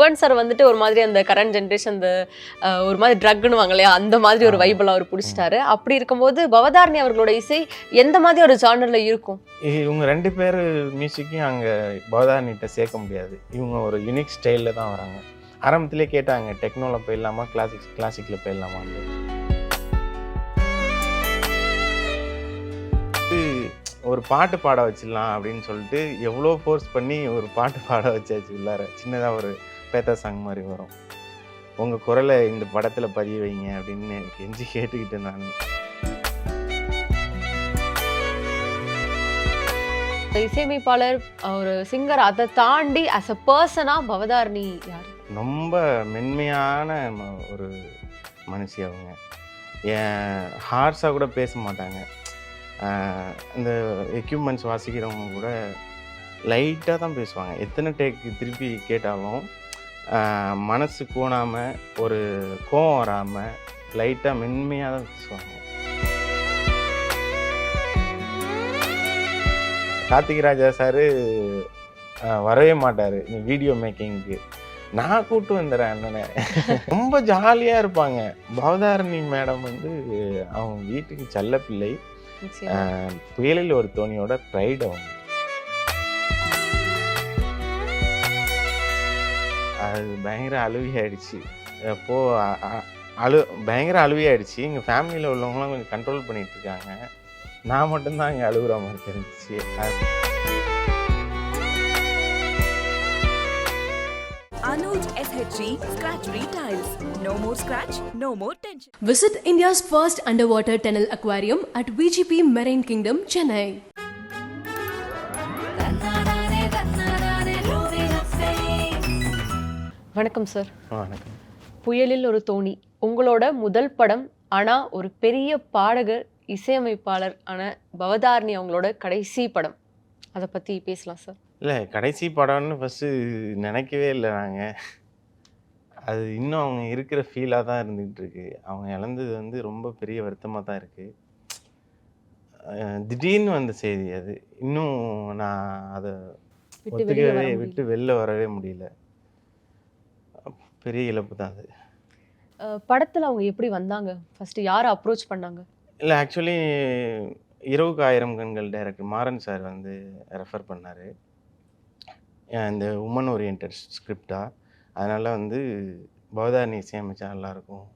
Yuvan sir வந்துட்டு ஒரு மாதிரி அந்த கரண்ட் ஜென்ரேஷன் அந்த ஒரு மாதிரி ட்ரக்னு இல்லையா? அந்த மாதிரி ஒரு வைபிள் அவர் பிடிச்சிட்டாரு. அப்படி இருக்கும்போது பவதாரணி அவர்களோட இசை எந்த மாதிரி ஒரு ஜானரில் இருக்கும்? இவங்க ரெண்டு பேர் மியூசிக்கையும் அங்கே பவதாரணிகிட்ட சேர்க்க முடியாது. இவங்க ஒரு யூனிக் ஸ்டைலில் தான் வராங்க. ஆரம்பத்திலே கேட்டாங்க டெக்னோவில் போயிடலாமா? கிளாசிக் கிளாசிக்கில் போயிடலாமான்னு ஒரு பாட்டு பாட வச்சிடலாம் அப்படின்னு சொல்லிட்டு எவ்வளோ ஃபோர்ஸ் பண்ணி ஒரு பாட்டு பாட வச்சாச்சு உள்ளார. சின்னதாக ஒரு பேத்தா சாங் மாதிரி வரும். உங்கள் குரலை இந்த படத்தில் பதிய வைங்க அப்படின்னு கெஞ்சி கேட்டுக்கிட்டு நான். இசையமைப்பாளர் ஒரு சிங்கர் அதை தாண்டி அஸ் அ பர்சனா பவதாரணி யார்? ரொம்ப மென்மையான ஒரு மனுஷி அவங்க. ஏன் ஹார்ஸாக கூட பேச மாட்டாங்க. இந்த எக்யூப்மெண்ட்ஸ் வாசிக்கிறவங்க கூட லைட்டாக தான் பேசுவாங்க. எத்தனை டேக் திருப்பி கேட்டாலும் மனசு கோணாமல் ஒரு கோவம் வராமல் லைட்டாக மென்மையாக தான் பேசுவாங்க. கார்த்திக் ராஜா சாரு வரவே மாட்டார் இந்த வீடியோ மேக்கிங்க்கு நான் கூட்டு வந்துடுறேன் அண்ணனை. ரொம்ப ஜாலியாக இருப்பாங்க. பவதாரணி மேடம் வந்து அவங்க வீட்டுக்கு செல்ல பிள்ளை புயலில் ஒரு தோணியோட ப்ரைட் அவங்க. அது பயங்கர அழுவியாயிடுச்சு அப்போ அ- அ- அழு பயங்கர அழுவியாயிடுச்சு எங்கள் ஃபேமிலியில் உள்ளவங்களாம் கொஞ்சம் கண்ட்ரோல் பண்ணிட்டு இருக்காங்க நான் மட்டும்தான் அங்கே அழுகுற மாதிரி தெரிஞ்சிச்சு அது Anuj SHG Scratch Retiles. No more scratch, no more tension. Visit India's first underwater tunnel aquarium at VGP Marine Kingdom, Chennai. வணக்கம் சார் வணக்கம். புயலில் ஒரு தோணி. உங்களோட முதல் படம் ஆனா ஒரு பெரிய பாடகர் இசையமைப்பாளர் ஆன பவதாரணி அவங்களோட கடைசி படம். அதை பத்தி பேசலாம் சார் இல்லை கடைசி படம்னு ஃபஸ்ட்டு நினைக்கவே இல்லை நாங்கள் அது இன்னும் அவங்க இருக்கிற ஃபீலாக தான் இருந்துகிட்டு இருக்கு. அவங்க இழந்தது வந்து ரொம்ப பெரிய வருத்தமாக தான் இருக்குது திடீர்னு வந்த செய்தி அது. இன்னும் நான் அதை ஒத்துக்கவே. விட்டு வெளில வரவே முடியல. பெரிய இழப்பு தான் அது. படத்துல அவங்க எப்படி வந்தாங்க? ஃபர்ஸ்ட் யாரை அப்ரோச் பண்ணாங்க? இல்லை actually Iravukku Aayiram Kangal director Maran sir வந்து ரெஃபர் பண்ணார். இந்த உமன் ஓரியன்ட் ஸ்கிரிப்டாக அதனால் வந்து பவதாரணி இசையமைச்சா நல்லாயிருக்கும்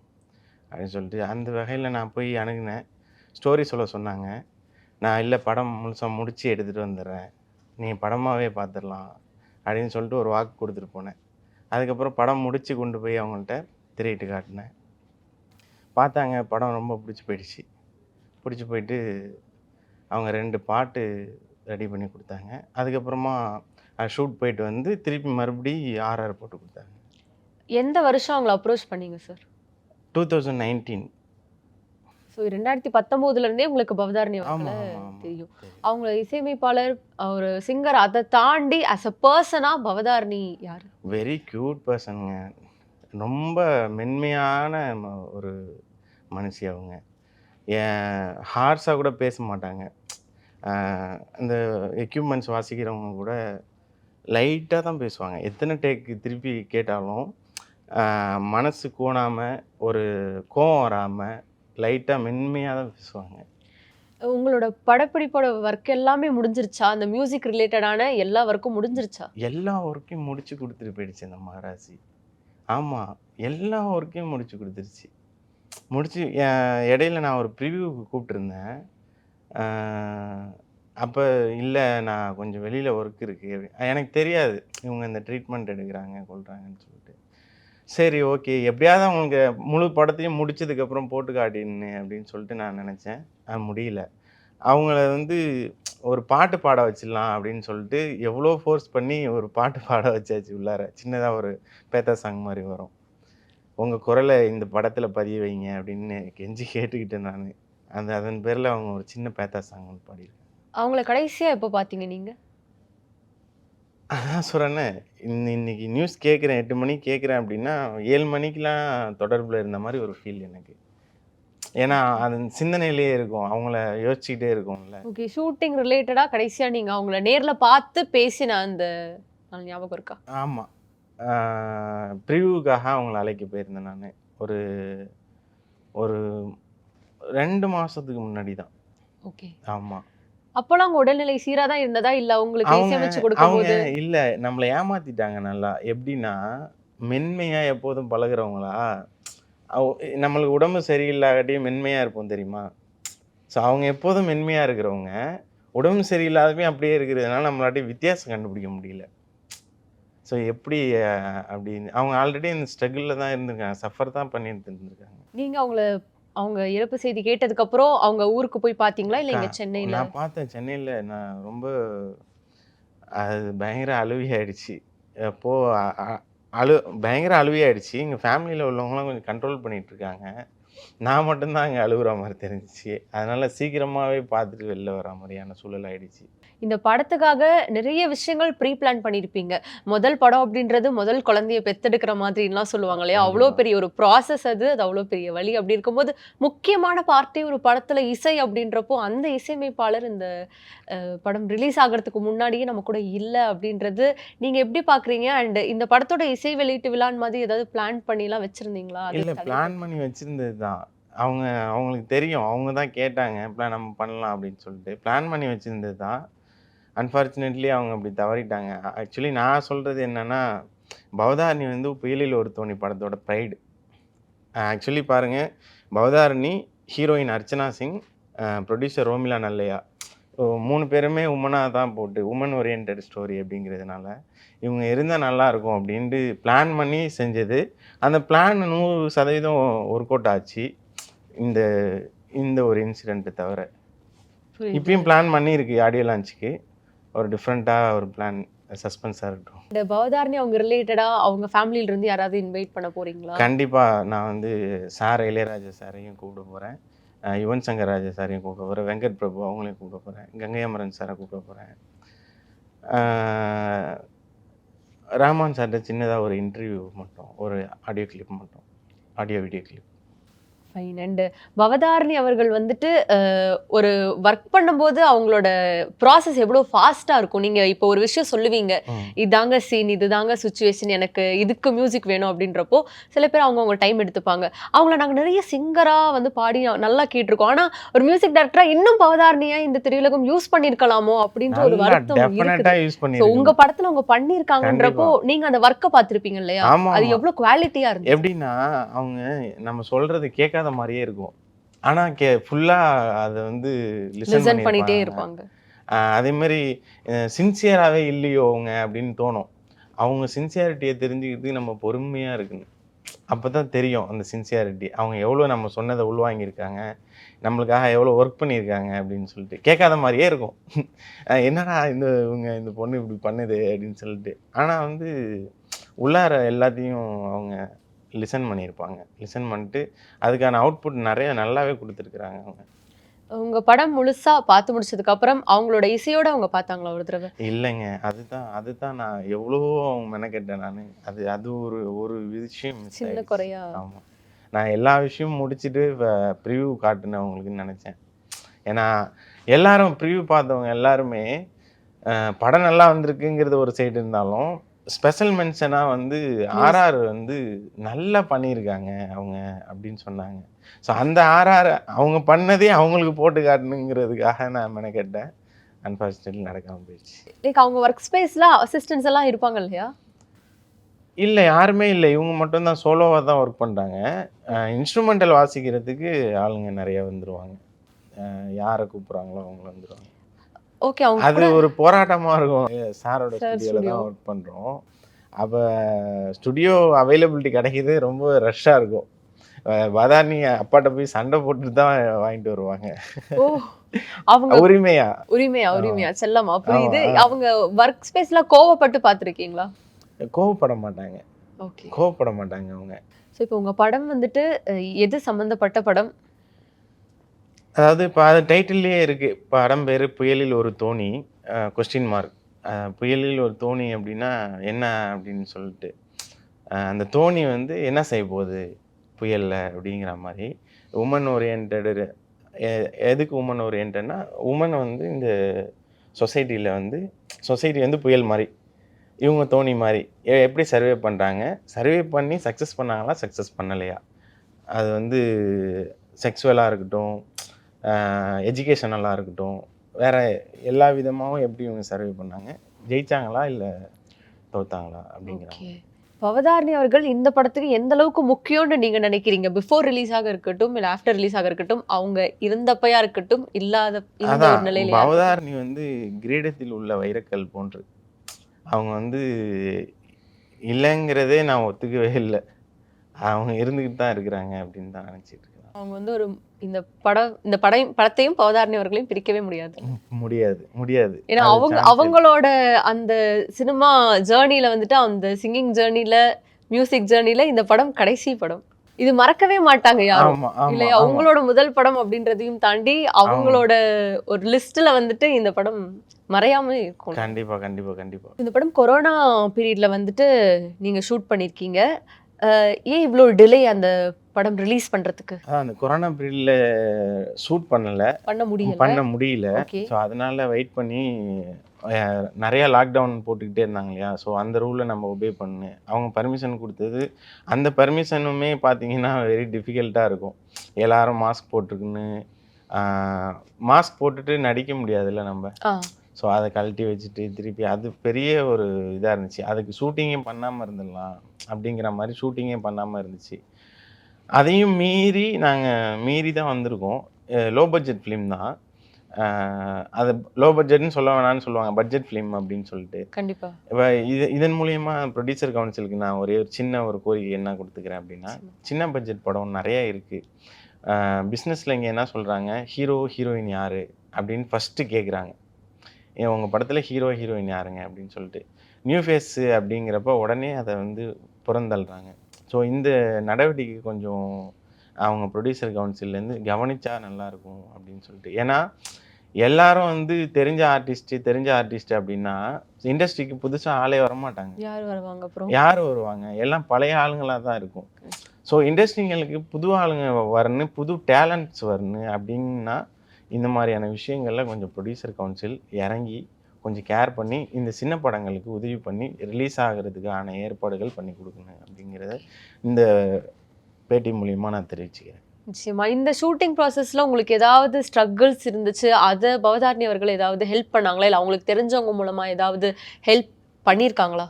அப்படின்னு சொல்லிட்டு அந்த வகையில் நான் போய் அணுகினேன். ஸ்டோரி சொல்ல சொன்னாங்க. நான் இல்லை படம் முழுசாக முடித்து எடுத்துகிட்டு வந்துடுறேன். நீ படமாகவே பார்த்துடலாம் அப்படின்னு சொல்லிட்டு ஒரு வாக்கு கொடுத்துட்டு போனேன். அதுக்கப்புறம் படம் முடித்து கொண்டு போய் அவங்கள்ட்ட திரையிட்டு காட்டினேன். பார்த்தாங்க படம் ரொம்ப பிடிச்சி போயிடுச்சு. பிடிச்சி போயிட்டு அவங்க ரெண்டு பாட்டு ரெடி பண்ணி கொடுத்தாங்க. அதுக்கப்புறமா ஷூட் போயிட்டு வந்து திருப்பி மறுபடி ஆர்ஆர் போட்டு கொடுத்தாங்க. எந்த வருஷம் அவங்கள அப்ரோச் பண்ணீங்க sir? Two thousand nineteen. So ரெண்டாயிரத்தி பத்தொம்போதுல இருந்தே உங்களுக்கு பவதாரணி தெரியும். அவங்க இசையமைப்பாளர் ஒரு சிங்கர் அதை தாண்டி அஸ் அ பர்சனா பவதாரணி யார்? வெரி க்யூட் பர்சனுங்க ரொம்ப மென்மையான ஒரு மனுஷி அவங்க. ஹார்ஸாக கூட பேச மாட்டாங்க. இந்த எக்யூப்மெண்ட்ஸ் வாசிக்கிறவங்க கூட லைட்டாக தான் பேசுவாங்க. எத்தனை டேக் திருப்பி கேட்டாலும் மனசு கோணாமல் ஒரு கோவம் வராமல் லைட்டாக மென்மையாக தான் பேசுவாங்க. உங்களோட படப்பிடிப்போட ஒர்க் எல்லாமே முடிஞ்சிருச்சா? அந்த மியூசிக் ரிலேட்டடான எல்லா ஒர்க்கும் முடிஞ்சிருச்சா? எல்லா ஒர்க்கையும் முடிச்சு கொடுத்துட்டு போயிடுச்சு அந்த மகாராசி. ஆமாம் எல்லா ஒர்க்கையும் முடிச்சு கொடுத்துருச்சு. முடிச்சு இடையில நான் ஒரு ப்ரிவியூக்கு கூப்பிட்டுருந்தேன். அப்போ இல்லை நான் கொஞ்சம் வெளியில் ஒர்க் இருக்குது எனக்கு தெரியாது இவங்க இந்த ட்ரீட்மெண்ட் எடுக்கிறாங்க கொள்கிறாங்கன்னு சொல்லிட்டு. சரி ஓகே. எப்படியாவது அவங்களுக்கு முழு படத்தையும் முடிச்சதுக்கப்புறம் போட்டு காட்டின்னு அப்படின்னு சொல்லிட்டு நான் நினச்சேன். அது முடியல. அவங்கள வந்து ஒரு பாட்டு பாட வச்சிடலாம் அப்படின்னு சொல்லிட்டு எவ்வளோ ஃபோர்ஸ் பண்ணி ஒரு பாட்டு பாட வச்சாச்சு உள்ளார. சின்னதாக ஒரு பேத்தா சாங் மாதிரி வரும். உங்கள் குரலை இந்த படத்தில் பதிய வைங்க அப்படின்னு கெஞ்சி கேட்டுக்கிட்டேன் நான். அந்த அதன் பேரில் அவங்க ஒரு சின்ன பேத்தா சாங் ஒன்று பாடியிருக்காங்க. அவங்கள கடைசியாக எப்போ பார்த்தீங்க நீங்கள் அதான் சொல்கிறேன்னே இன்ன இன்னைக்கு நியூஸ் கேட்குறேன் எட்டு மணிக்கு கேட்குறேன் அப்படின்னா ஏழு மணிக்கெலாம் தொடர்பில் இருந்த மாதிரி ஒரு ஃபீல் எனக்கு. ஏன்னா அது சிந்தனையிலே இருக்கும் அவங்கள யோசிச்சுக்கிட்டே இருக்கும்ல. ஓகே ஷூட்டிங் ரிலேட்டடா கடைசியா நீங்க அவங்கள நேர்ல பார்த்து பேசின அந்த நாள் ஞாபகம் இருக்கா? ஆமாம் ப்ரிவியூக்காக அவங்கள அழைக்க போயிருந்தேன் நான். ஒரு ஒரு ரெண்டு மாதத்துக்கு முன்னாடி தான் ஓகே ஆமாம் அப்போலாம் அவங்க உடல்நிலை சீரா தான் இருந்ததா? இல்ல உங்களுக்கு இசையமைச்சு கொடுக்கும்போது? இல்லை நம்மளை ஏமாத்திட்டாங்க நல்லா. எப்படின்னா மென்மையாக எப்போதும் பழகுறவங்களா? நம்மளுக்கு உடம்பு சரியில்லாட்டியும் மென்மையாக இருப்போம் தெரியுமா? ஸோ அவங்க எப்போதும் மென்மையாக இருக்கிறவங்க உடம்பு சரியில்லாதவே அப்படியே இருக்கிறதுனால நம்மளாட்டி வித்தியாசம் கண்டுபிடிக்க முடியல. ஸோ எப்படி அப்படின்னு அவங்க ஆல்ரெடி இந்த ஸ்ட்ரகிளில் தான் இருந்திருக்காங்க சஃபர் தான் பண்ணிட்டு இருந்திருக்காங்க. நீங்க அவங்கள அவங்க இறப்பு செய்தி கேட்டதுக்கு அப்புறம் அவங்க ஊருக்கு போய் பாத்தீங்களா? இல்ல இங்க சென்னையில? நான் பார்த்தேன் சென்னையில். நான் ரொம்ப அது பயங்கர அழுவியாயிடுச்சு. அப்போ அ- அ- அழு பயங்கர அழுவியாயிடுச்சு. எங்கள் ஃபேமிலியில் உள்ளவங்களாம் கொஞ்சம் கண்ட்ரோல் பண்ணிட்டு இருக்காங்க. நான் மட்டும்தான் அங்கே அழுகுற மாதிரி தெரிஞ்சிச்சு. அதனால சீக்கிரமாகவே பார்த்துட்டு வெளில வர மாதிரியான சூழல் ஆயிடுச்சு. இந்த படத்துக்காக நிறைய விஷயங்கள் ப்ரீ பிளான் பண்ணியிருப்பீங்க முதல் படம் அப்படின்றது முதல் குழந்தைய பெத்தெடுக்கிற மாதிரிலாம் சொல்லுவாங்க இல்லையா? அவ்வளோ. பெரிய ஒரு ப்ராசஸ் அது. அது அவ்வளோ பெரிய வழி அப்படி இருக்கும்போது முக்கியமான பார்ட்டே ஒரு படத்துல இசை அப்படின்றப்போ அந்த இசையமைப்பாளர் இந்த படம் ரிலீஸ் ஆகிறதுக்கு முன்னாடியே நம்ம கூட இல்லை அப்படின்றது நீங்க எப்படி பாக்குறீங்க அண்ட் இந்த படத்தோட இசை வெளியீட்டு விழான் மாதிரி ஏதாவது பிளான் பண்ணிலாம் வச்சிருந்தீங்களா? அது இல்லை பிளான் பண்ணி வச்சுருந்தது தான். அவங்க அவங்களுக்கு தெரியும். அவங்க தான் கேட்டாங்க பிளான் நம்ம பண்ணலாம் அப்படின்னு சொல்லிட்டு. பிளான் பண்ணி வச்சுருந்தது தான். அன்ஃபார்ச்சுனேட்லி அவங்க அப்படி தவறிட்டாங்க. ஆக்சுவலி நான் சொல்கிறது என்னென்னா பவதாரணி வந்து புயலில் ஒரு தோணி படத்தோட ப்ரைடு ஆக்சுவலி பாருங்கள் பவதாரணி ஹீரோயின் அர்ச்சனா சிங் ப்ரொடியூசர் ரோமிலா நல்லையா மூணு பேருமே உமனாக தான் போட்டு உமன் ஓரியன்ட் ஸ்டோரி அப்படிங்கிறதுனால இவங்க இருந்தால் நல்லா இருக்கும் அப்படின்ட்டு பிளான் பண்ணி செஞ்சது. அந்த பிளான் நூறு சதவீதம் ஒர்க் அவுட் ஆச்சு இந்த இந்த ஒரு இன்சிடெண்ட்டை தவிர. இப்பயும் பிளான் பண்ணியிருக்கு ஆடியோ லான்ச்சுக்கு ஒரு டிஃப்ரெண்ட்டாக ஒரு பிளான் சஸ்பென்ஸாக இருக்கட்டும். இந்த பவதாரணி அவங்க ரிலேட்டடா அவங்க ஃபேமிலில இருந்து யாராவது இன்வைட் பண்ண போறீங்களா? கண்டிப்பாக நான் வந்து சார் இளையராஜா சாரையும் கூப்பிட போகிறேன் யுவன் சங்கர் ராஜா சாரையும் கூப்பிட போகிறேன் வெங்கட் பிரபு அவங்களையும் கூப்பிட போகிறேன் கங்கையாமரன் சாரை கூப்பிட போகிறேன் ரஹ்மான் சார்கிட்ட சின்னதாக ஒரு இன்டர்வியூ மட்டும் ஒரு ஆடியோ கிளிப் மட்டும் audio video clip fine and Bhavatharini அவர்கள் வந்துட்டு ஒரு ஒர்க் பண்ணும்போது அவங்களோட ப்ராசஸ் எவ்வளோ ஃபாஸ்ட்டாக இருக்கும். நீங்கள் இப்போ ஒரு விஷயம் சொல்லுவீங்க. இதாங்க சீன் இதுதாங்க சுச்சுவேஷன் எனக்கு இதுக்கு மியூசிக் வேணும் அப்படின்றப்போ சில பேர் அவங்கவுங்க டைம் எடுத்துப்பாங்க. அவங்கள நாங்கள் நிறைய சிங்கராக வந்து பாடி நல்லா கேட்டிருக்கோம். ஆனால் ஒரு மியூசிக் டேரக்டராக இன்னும் பவதாரணியா இந்த திரையுலகம் யூஸ் பண்ணியிருக்கலாமோ அப்படின்ற ஒரு வருத்தம் இருக்குது. டெஃபினட்டாக யூஸ் ஸோ பண்ணி உங்க படத்துல அவங்க பண்ணியிருக்காங்கன்றப்போ நீங்க அந்த ஒர்க்கை பார்த்திருப்பீங்க இல்லையா? அது ஆமா. எவ்வளவு குவாலிட்டியா இருந்துச்சு. எப்படின்னா அவங்க நம்ம சொல்றது கேட்காத மாதிரியே இருக்கும். ஆனா கே ஃபுல்லா அதை வந்து லிசன் பண்ணிட்டே இருப்பாங்க. அதே மாதிரி சின்சியராகவே இல்லையோ அவங்க அப்படின்னு தோணும். அவங்க சின்சியாரிட்டியை தெரிஞ்சுக்கிறதுக்கு நம்ம பொறுமையா இருக்கணும். அப்பதான் தெரியும் அந்த சின்சியாரிட்டி அவங்க எவ்வளோ நம்ம சொன்னதை உள்வாங்கியிருக்காங்க. நம்மளுக்காக எவ்வளோ ஒர்க் பண்ணியிருக்காங்க அப்படின்னு சொல்லிட்டு. கேட்காத மாதிரியே இருக்கும். என்னடா இந்த இவங்க இந்த பொண்ணு இப்படி பண்ணுது அப்படின்னு சொல்லிட்டு. ஆனால் வந்து உள்ளார எல்லாத்தையும் அவங்க லிசன் பண்ணியிருப்பாங்க. லிசன் பண்ணிட்டு அதுக்கான அவுட்புட் நிறைய நல்லாவே கொடுத்துருக்குறாங்க அவங்க. உங்க படம் முழுசா பார்த்து முடிச்சதுக்கு அப்புறம் அவங்களோட இசையோட அவங்க பார்த்தாங்களா ஒரு தடவை? இல்லைங்க. அதுதான் அதுதான் நான் எவ்வளவோ அவங்க மெனக்கெட்டேன் நான். அது அது ஒரு ஒரு விஷயம் சின்ன. குறையா? ஆமா. நான் எல்லா விஷயமும் முடிச்சுட்டு ப்ரிவ்யூ காட்டுனேன் அவங்களுக்குன்னு நினச்சேன். ஏன்னா எல்லாரும் ப்ரிவ்யூ பார்த்தவங்க எல்லாருமே படம் நல்லா வந்திருக்குங்கிறது ஒரு சைடு இருந்தாலும் ஸ்பெஷல் மென்ஷனாக வந்து ஆர்ஆர் வந்து நல்லா பண்ணியிருக்காங்க அவங்க அப்படின்னு சொன்னாங்க. ஸோ அந்த ஆர்ஆர் அவங்க பண்ணதே அவங்களுக்கு போட்டு காட்டணுங்கிறதுக்காக நான் மெனக்கெட்டேன். அன்ஃபார்ச்சுனேட்லி நடக்காமல் போயிடுச்சு. லைக் அவங்க ஒர்க் ஸ்பேஸ்ல அசிஸ்டன்ஸ் எல்லாம் இருப்பாங்க இல்லையா? இல்லை யாருமே இல்லை. இவங்க மட்டும்தான் சோலோவாக தான் ஒர்க் பண்ணுறாங்க இன்ஸ்ட்ருமெண்டல் வாசிக்கிறதுக்கு ஆளுங்க நிறைய வந்துருவாங்க. அஹ் யாரை கூப்பிட்றாங்களோ அவங்க வந்துருவாங்க. ஓகே அவங்க அது ஒரு போராட்டமாக இருக்கும். சாரோட ஸ்டுடியோவில். தான் ஒர்க் பண்ணுறோம் அப்போ ஸ்டுடியோ அவைலபிலிட்டி கிடைக்கிது ரொம்ப ரஷ்ஷாக இருக்கும். அஹ் பதார்னி அப்பாட்ட போய் சண்டை போட்டு தான் வாங்கிட்டு வருவாங்க. அவங்க உரிமையா? உரிமையா உரிமையா? செல்லமா? புரியுது. அவங்க ஒர்க் ஸ்பேஸ்ல கோவப்பட்டு பார்த்திருக்கீங்களா? கோவப்பட மாட்டாங்க. ஓகே. கோவப்பட மாட்டாங்க அவங்க. ஸோ இப்போ உங்க படம் வந்துட்டு எது சம்பந்தப்பட்ட படம்? அதாவது இப்போ அது டைட்டில்லையே இருக்கு. படம் பேர் புயலில் ஒரு தோணி கொஸ்டின் மார்க் புயலில் ஒரு தோணி அப்படின்னா என்ன அப்படின்னு சொல்லிட்டு. அந்த தோணி வந்து என்ன செய்ய போகுது? புயலில் அப்படிங்கிற மாதிரி. உமன் ஓரியன்டு எதுக்கு உமன் ஓரியன்டா உமன் வந்து இந்த சொசைட்டியில் வந்து சொசைட்டி வந்து புயல் மாதிரி. இவங்க தோனி மாதிரி. எப்படி சர்வே பண்ணுறாங்க சர்வே பண்ணி சக்ஸஸ் பண்ணாங்களா? சக்ஸஸ் பண்ணலையா? அது வந்து செக்ஸுவலாக இருக்கட்டும் எஜுகேஷனலாக இருக்கட்டும். வேற எல்லா விதமாகவும் எப்படி இவங்க சர்வே பண்ணாங்க? ஜெயிச்சாங்களா இல்லை தோத்தாங்களா அப்படிங்கிறாங்க. பவதாரணி அவர்கள் இந்த படத்துக்கு எந்த அளவுக்கு முக்கியம்னு நீங்க நினைக்கிறீங்க? பிஃபோர் ரிலீஸ் ஆக இருக்கட்டும் இல்ல ஆஃப்டர் ரிலீஸ் ஆக இருக்கட்டும் அவங்க இருந்தப்பையா இருக்கட்டும் இல்லாத நிலையில பவதாரணி வந்து கிரீடத்தில் உள்ள வைரக்கல் போன்று. அவங்க வந்து இல்லைங்கிறதே நான் ஒத்துக்கவே இல்லை. அவங்க இருந்துக்கிட்டு தான் இருக்கிறாங்க அப்படின்னு தான் நினச்சிட்டு இருக்கேன் அவங்க வந்து ஒரு இந்த படம் இந்த படம் படத்தையும் பவதாரணி அவர்களையும் பிரிக்கவே முடியாது. முடியாது முடியாது. ஏன்னா அவங்க. அவங்களோட அந்த சினிமா ஜேர்னில வந்துட்டு அந்த சிங்கிங் ஜேர்னில மியூசிக் ஜேர்னில இந்த படம் கடைசி படம். இது மறக்கவே மாட்டாங்க யாரும். இல்லையா. அவங்களோட முதல் படம் அப்படின்றதையும் தாண்டி அவங்களோட ஒரு லிஸ்ட்ல வந்துட்டு இந்த படம் மறையாம இருக்கும். கண்டிப்பா கண்டிப்பா கண்டிப்பா. இந்த படம் கொரோனா பீரியட்ல வந்துட்டு நீங்க ஷூட் பண்ணிருக்கீங்க. ஏன் இவ்வளோ டிலே அந்த படம் ரிலீஸ் பண்றதுக்கு? அந்த கொரோனா பீரியட்ல ஷூட் பண்ணல. பண்ண முடியல? பண்ண முடியல. ஸோ அதனால வெயிட் பண்ணி நிறைய லாக்டவுன் போட்டுக்கிட்டே இருந்தாங்க இல்லையா? ஸோ அந்த ரூலை நம்ம ஒபே பண்ணு. அவங்க பர்மிஷன் கொடுத்தது. அந்த பர்மிஷனுமே பார்த்தீங்கன்னா வெரி டிஃபிகல்ட்டாக இருக்கும். எல்லாரும் மாஸ்க் போட்டுருக்குன்னு மாஸ்க் போட்டுட்டு நடிக்க முடியாதுல்ல நம்ம? ஸோ அதை கழட்டி வச்சுட்டு திருப்பி அது பெரிய ஒரு இதாக இருந்துச்சு. அதுக்கு ஷூட்டிங்கே பண்ணாமல் இருந்துடலாம் அப்படிங்கிற மாதிரி ஷூட்டிங்கே பண்ணாமல் இருந்துச்சு. அதையும் மீறி நாங்கள் மீறி தான் வந்திருக்கோம் லோ பட்ஜெட் ஃபிலிம் தான். அது லோ பட்ஜெட்னு சொல்ல வேணாம்னு சொல்லுவாங்க. பட்ஜெட் ஃபிலிம் அப்படின்னு சொல்லிட்டு. கண்டிப்பா. இப்போ இது இதன் மூலியமா ப்ரொடியூசர் கவுன்சிலுக்கு நான் ஒரே ஒரு சின்ன ஒரு கோரிக்கை என்ன கொடுத்துக்கிறேன் அப்படின்னா சின்ன பட்ஜெட் படம் நிறைய இருக்குது பிஸ்னஸில் இங்கே என்ன சொல்கிறாங்க ஹீரோ ஹீரோயின் யார்? அப்படின்னு ஃபஸ்ட்டு கேட்குறாங்க ஏன் உங்கள் படத்தில் ஹீரோ ஹீரோயின் யாருங்க? அப்படின்னு சொல்லிட்டு. நியூ ஃபேஸு அப்படிங்கிறப்ப உடனே அதை வந்து புறந்தள்ளுறாங்க. ஸோ இந்த நடவடிக்கை கொஞ்சம் அவங்க ப்ரொடியூசர் கவுன்சில்லேருந்து கவனிச்சா நல்லாயிருக்கும் அப்படின்னு சொல்லிட்டு. ஏன்னா எல்லாரும் வந்து தெரிஞ்ச ஆர்டிஸ்ட்டு தெரிஞ்ச ஆர்டிஸ்ட் அப்படின்னா இண்டஸ்ட்ரிக்கு புதுசாக ஆளே வரமாட்டாங்க. யார் வருவாங்க அப்புறம்? யார் வருவாங்க? எல்லாம் பழைய ஆளுங்களாக தான் இருக்கும். ஸோ இண்டஸ்ட்ரிங்களுக்கு புது ஆளுங்க வரணும் புது டேலண்ட்ஸ் வரணும் அப்படின்னா இந்த மாதிரியான விஷயங்கள்ல கொஞ்சம் ப்ரொடியூசர் கவுன்சில் இறங்கி கொஞ்சம் கேர் பண்ணி இந்த சின்ன படங்களுக்கு உதவி பண்ணி ரிலீஸ் ஆகிறதுக்கான ஏற்பாடுகள் பண்ணி கொடுக்கணும் அப்படிங்கிறத இந்த பேட்டி மூலியமா நான் தெரிவிச்சுக்கிறேன். நிச்சயமா. இந்த ஷூட்டிங் ப்ராசஸ்ல உங்களுக்கு ஏதாவது ஸ்ட்ரகிள்ஸ் இருந்துச்சு அதை பவதாரணி அவர்கள் ஏதாவது ஹெல்ப் பண்ணாங்களா? இல்லை அவங்களுக்கு தெரிஞ்சவங்க மூலமா ஏதாவது ஹெல்ப் பண்ணியிருக்காங்களா?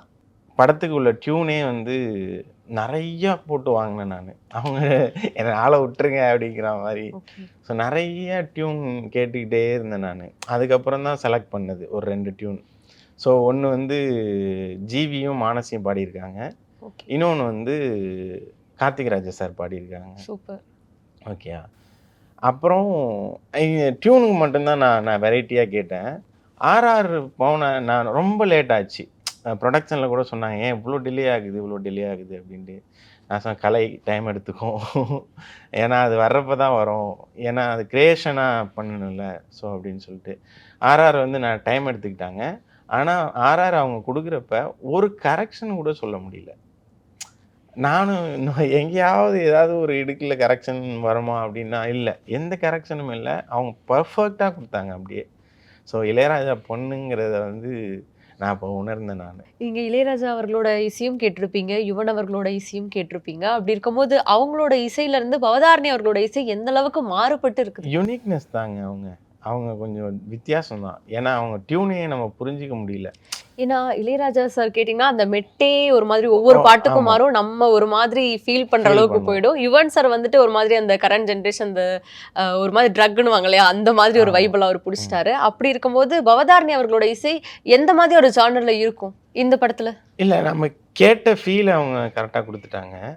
படத்துக்கு உள்ள டியூனே வந்து நிறைய போட்டு வாங்கினேன் நான். அவங்க என்னை ஆளை விட்டுருங்க அப்படிங்கிற மாதிரி. ஸோ நிறைய டியூன் கேட்டுக்கிட்டே இருந்தேன் நான். அதுக்கப்புறம் தான் செலக்ட் பண்ணது ஒரு ரெண்டு டியூன் ஸோ ஒன்று வந்து ஜிவியும் மானசியும் பாடியிருக்காங்க. இன்னொன்று வந்து கார்த்திக் சார் பாடியிருக்காங்க. சூப்பர். ஓகேயா அப்புறம் டியூனுக்கு மட்டும்தான் நான் நான் வெரைட்டியாக கேட்டேன். ஆர்ஆர் பவுனை நான் ரொம்ப லேட் ஆச்சு. ப்ரொடக்ஷனில் கூட சொன்னாங்க ஏன் இவ்வளோ டிலே ஆகுது இவ்வளோ டிலே ஆகுது? அப்படின்ட்டு. நான் சொன்னேன் கலை டைம் எடுத்துக்கும் ஏன்னா அது வர்றப்போ தான் வரும். ஏன்னா அது க்ரியேஷனாக பண்ணணும்ல. ஸோ அப்படின்னு சொல்லிட்டு. ஆர்ஆர் வந்து நான் டைம் எடுத்துக்கிட்டாங்க. ஆனால் ஆர்ஆர் அவங்க கொடுக்குறப்ப ஒரு கரெக்ஷன் கூட சொல்ல முடியல. நானும் இன்னும் எங்கேயாவது ஏதாவது ஒரு இடுக்கில் கரெக்ஷன் வருமா அப்படின்னா இல்லை. எந்த கரெக்ஷனும் இல்லை. அவங்க பர்ஃபெக்டாக கொடுத்தாங்க அப்படியே. ஸோ இளையராஜா பொண்ணுங்கிறத வந்து நான் இப்போ உணர்ந்தேன் நான். நீங்க இளையராஜா அவர்களோட இசையும் கேட்டிருப்பீங்க யுவன் அவர்களோட இசையும் கேட்டிருப்பீங்க. அப்படி இருக்கும்போது அவங்களோட இசையில இருந்து பவதாரணி அவர்களோட இசை எந்த அளவுக்கு மாறுபட்டு இருக்குது? யூனிக்னஸ் தாங்க அவங்க. அவங்க கொஞ்சம் வித்தியாசம் தான். ஏன்னா அவங்க டியூனையே நம்ம புரிஞ்சிக்க முடியல. ஏன்னா இளையராஜா சார் கேட்டிங்கன்னா அந்த மெட்டே ஒரு மாதிரி ஒவ்வொரு பாட்டுக்கும். மாறும். நம்ம ஒரு மாதிரி ஃபீல் Feel அளவுக்கு. போயிடும். யுவன் சார் வந்துட்டு ஒரு மாதிரி அந்த கரண்ட் ஜென்ரேஷன் அந்த ஒரு மாதிரி ட்ரக்னு இல்லையா? அந்த மாதிரி ஒரு. வைபிள் அவர் பிடிச்சிட்டாரு. அப்படி இருக்கும்போது பவதாரணி அவர்களோட இசை எந்த மாதிரி ஒரு ஜானர்ல இருக்கும்? இந்த படத்துல? இல்லை நம்ம கேட்ட ஃபீல் அவங்க கரெக்டாக கொடுத்துட்டாங்க.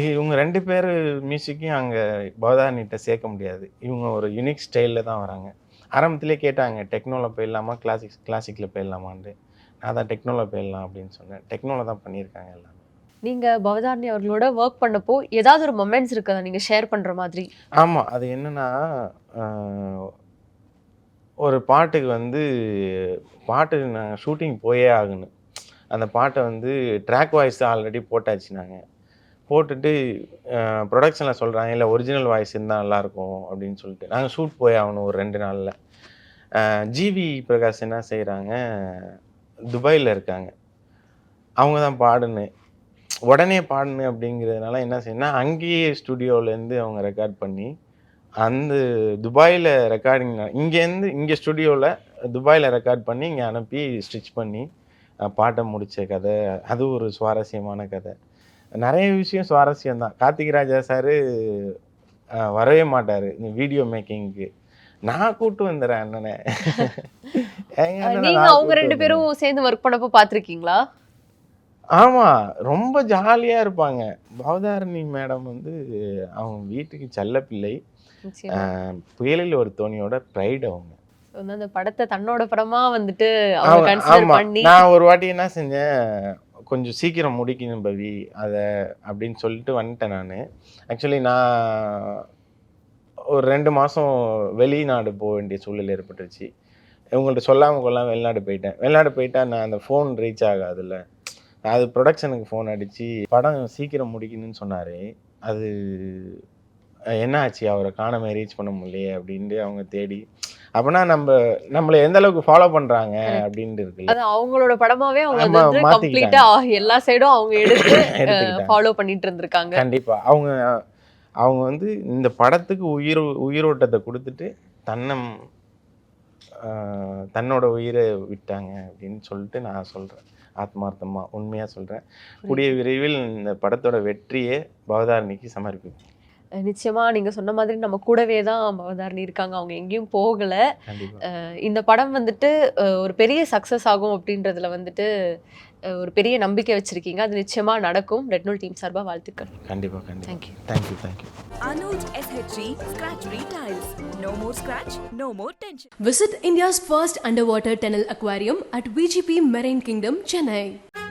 இவங்க ரெண்டு பேர் மியூசிக்கையும் அங்கே பவதாரணிகிட்ட சேர்க்க முடியாது. இவங்க ஒரு யூனிக் ஸ்டைலில் தான் வராங்க. ஆரம்பத்திலே கேட்டாங்க டெக்னோவில் போயிடலாமா? கிளாசிக் கிளாசிக்கில் போயிடலாமான்ட்டு. நான் தான் டெக்னோவில் போயிடலாம் அப்படின்னு சொன்னேன். டெக்னோவில் தான் பண்ணியிருக்காங்க எல்லாமே. நீங்க பவதாரணி அவர்களோட ஒர்க் பண்ணப்போ ஏதாவது ஒரு மொமெண்ட்ஸ் இருக்குதா நீங்க ஷேர் பண்ற மாதிரி. ஆமாம் அது என்னன்னா ஒரு பாட்டுக்கு வந்து பாட்டு நாங்கள் ஷூட்டிங் போயே ஆகணும். அந்த பாட்டை வந்து ட்ராக் வாய்ஸ் ஆல்ரெடி போட்டாச்சு நாங்கள் போட்டுட்டு ப்ரொடக்ஷனில் சொல்கிறாங்க இல்லை ஒரிஜினல் வாய்ஸ் இருந்தால் நல்லாயிருக்கும் அப்படின்னு சொல்லிட்டு. நாங்கள் ஷூட் போய் ஆகணும் ஒரு ரெண்டு நாளில். ஜிவி பிரகாஷ் என்ன செய்கிறாங்க துபாயில் இருக்காங்க. அவங்க தான் பாடுன்னு. உடனே பாடுன்னு அப்படிங்கிறதுனால என்ன செய்யணும்னா அங்கேயே ஸ்டுடியோவிலேருந்து அவங்க ரெக்கார்ட் பண்ணி அந்த துபாயில் ரெக்கார்டிங் இங்கேருந்து இங்கே ஸ்டுடியோவில் துபாயில் ரெக்கார்ட் பண்ணி இங்கே அனுப்பி ஸ்டிச் பண்ணி பாட்டை முடித்த கதை அது ஒரு சுவாரஸ்யமான கதை. நிறைய விஷயம் சுவாரஸ்யம் தான் கார்த்திக் ராஜா சார் வரவே மாட்டார் இந்த வீடியோ மேக்கிங்க்கு நான் கூட்டு வந்துடுறேன் அண்ணனை. நீங்க அவங்க ரெண்டு. பேரும் சேர்ந்து ஒர்க் பண்ணப்போ பாத்திருக்கீங்களா ஆமா ரொம்ப ஜாலியா இருப்பாங்க. பவதாரணி மேடம் வந்து அவங்க வீட்டுக்கு செல்ல பிள்ளை புயலில் ஒரு தோணியோட ப்ரைட் அவங்க. வந்து அந்த படத்தை தன்னோட படமா வந்துட்டு நான் ஒரு வாட்டி என்ன செஞ்சேன் கொஞ்சம் சீக்கிரம் முடிக்கணும் பவி அதை அப்படின்னு சொல்லிட்டு வந்துட்டேன் நான். ஆக்சுவலி நான் ஒரு ரெண்டு மாதம் வெளிநாடு போக வேண்டிய சூழ்நிலை ஏற்பட்டுருச்சு. இவங்கள்ட்ட சொல்லாமல் கொள்ளாமல் வெளிநாடு போயிட்டேன். வெளிநாடு போயிட்டா நான் அந்த ஃபோன் ரீச் ஆகாதுல்ல. அது ப்ரொடக்ஷனுக்கு ஃபோன் அடித்து படம் சீக்கிரம் முடிக்கணும்னு சொன்னார். அது என்ன ஆச்சு? அவரை காணாம ரீச் பண்ண முடியலையே அப்படின்ட்டு அவங்க தேடி. அப்போனா நம்ம நம்மளை எந்த அளவுக்கு ஃபாலோ பண்ணுறாங்க அப்படின்ட்டு இருக்குல்ல. அது அவங்களோட படமாவே அவங்க. கம்ப்ளீட்டா எல்லா சைடும் அவங்க எடுத்து. ஃபாலோ பண்ணிட்டு இருந்திருக்காங்க. கண்டிப்பா. அவங்க அவங்க வந்து இந்த படத்துக்கு உயிர் உயிரோட்டத்தை கொடுத்துட்டு தன்னை ஆஹ், தன்னோட உயிரை விட்டாங்க அப்படின்னு சொல்லிட்டு நான் சொல்றேன். ஆத்மார்த்தமா உண்மையா சொல்றேன். கூடிய விரைவில் இந்த படத்தோட வெற்றியை பவதாரணிக்கு சமர்ப்பிப்பேன் அஹ் நிச்சயமா நீங்க சொன்ன மாதிரி நம்ம கூடவே தான் பவதாரணி இருக்காங்க. அவங்க எங்கேயும் போகல. இந்த படம் வந்துட்டு ஒரு பெரிய சக்சஸ் ஆகும் அப்படின்றதுல வந்துட்டு ஒரு பெரிய நம்பிக்கை வச்சிருக்கீங்க. அது நிச்சயமா நடக்கும். ரெட் நூல் டீம் சார்பா வாழ்த்துக்கள். கண்டிப்பா கண்டிப்பா. Thank you thank you thank you Anuj SHG Scratch Retiles. No more scratch, no more tension. Visit India's first underwater tunnel aquarium at VGP Marine Kingdom, Chennai. Tata